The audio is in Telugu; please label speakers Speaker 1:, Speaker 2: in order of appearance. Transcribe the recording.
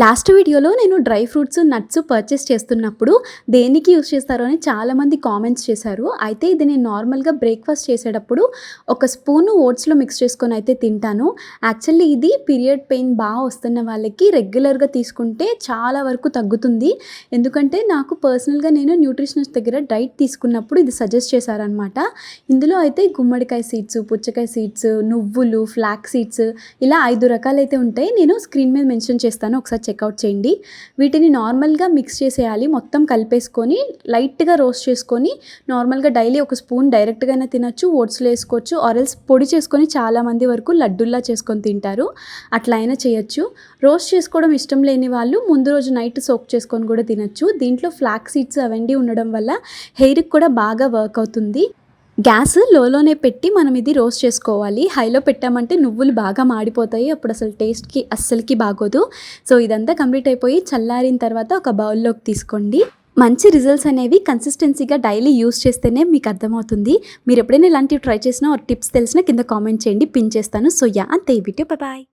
Speaker 1: లాస్ట్ వీడియోలో నేను డ్రై ఫ్రూట్స్ నట్స్ పర్చేస్ చేస్తున్నప్పుడు దేనికి యూస్ చేస్తారో అని చాలామంది కామెంట్స్ చేశారు. అయితే ఇది నేను నార్మల్గా బ్రేక్ఫాస్ట్ చేసేటప్పుడు ఒక స్పూను ఓట్స్లో మిక్స్ చేసుకొని అయితే తింటాను. యాక్చువల్లీ ఇది పీరియడ్ పెయిన్ బాగా వస్తున్న వాళ్ళకి రెగ్యులర్గా తీసుకుంటే చాలా వరకు తగ్గుతుంది. ఎందుకంటే నాకు పర్సనల్గా నేను న్యూట్రిషనిస్ట్ దగ్గర డైట్ తీసుకున్నప్పుడు ఇది సజెస్ట్ చేశారనమాట ఇందులో అయితే గుమ్మడికాయ సీడ్స్ పుచ్చకాయ సీడ్స్ నువ్వులు ఫ్లాక్ సీడ్స్ ఇలా ఐదు రకాలైతే ఉంటాయి. నేను స్క్రీన్ మీద మెన్షన్ చేస్తాను. ఒకసారి చెక్అవుట్ చేయండి. వీటిని నార్మల్గా మిక్స్ చేసేయాలి. మొత్తం కలిపేసుకొని లైట్గా రోస్ట్ చేసుకొని నార్మల్గా డైలీ ఒక స్పూన్ డైరెక్ట్గా అయినా ఓట్స్లో వేసుకోవచ్చు ఆరెల్స్ పొడి చేసుకొని చాలామంది వరకు లడ్డుల్లా చేసుకొని తింటారు. అట్లా అయినా చేయొచ్చు. రోస్ట్ చేసుకోవడం ఇష్టం లేని వాళ్ళు ముందు రోజు నైట్ సోక్ చేసుకొని కూడా తినచ్చు. దీంట్లో ఫ్లాక్ సీడ్స్ అవన్నీ ఉండడం వల్ల హెయిర్కి కూడా బాగా వర్క్ అవుతుంది. గ్యాస్ లోలోనే పెట్టి మనం ఇది రోస్ట్ చేసుకోవాలి. హైలో పెట్టామంటే నువ్వులు బాగా మాడిపోతాయి. అప్పుడు అసలు టేస్ట్కి అస్సలకి బాగోదు. సో ఇదంతా కంప్లీట్ అయిపోయి చల్లారిన తర్వాత ఒక బౌల్లోకి తీసుకోండి. మంచి రిజల్ట్స్ అనేవి కన్సిస్టెన్సీగా డైలీ యూస్ చేస్తేనే మీకు అర్థమవుతుంది. మీరు ఎప్పుడైనా ఇలాంటివి ట్రై చేసినా టిప్స్ తెలిసినా కింద కామెంట్ చేయండి. పిన్ చేస్తాను. సో యా అంతే. Video bye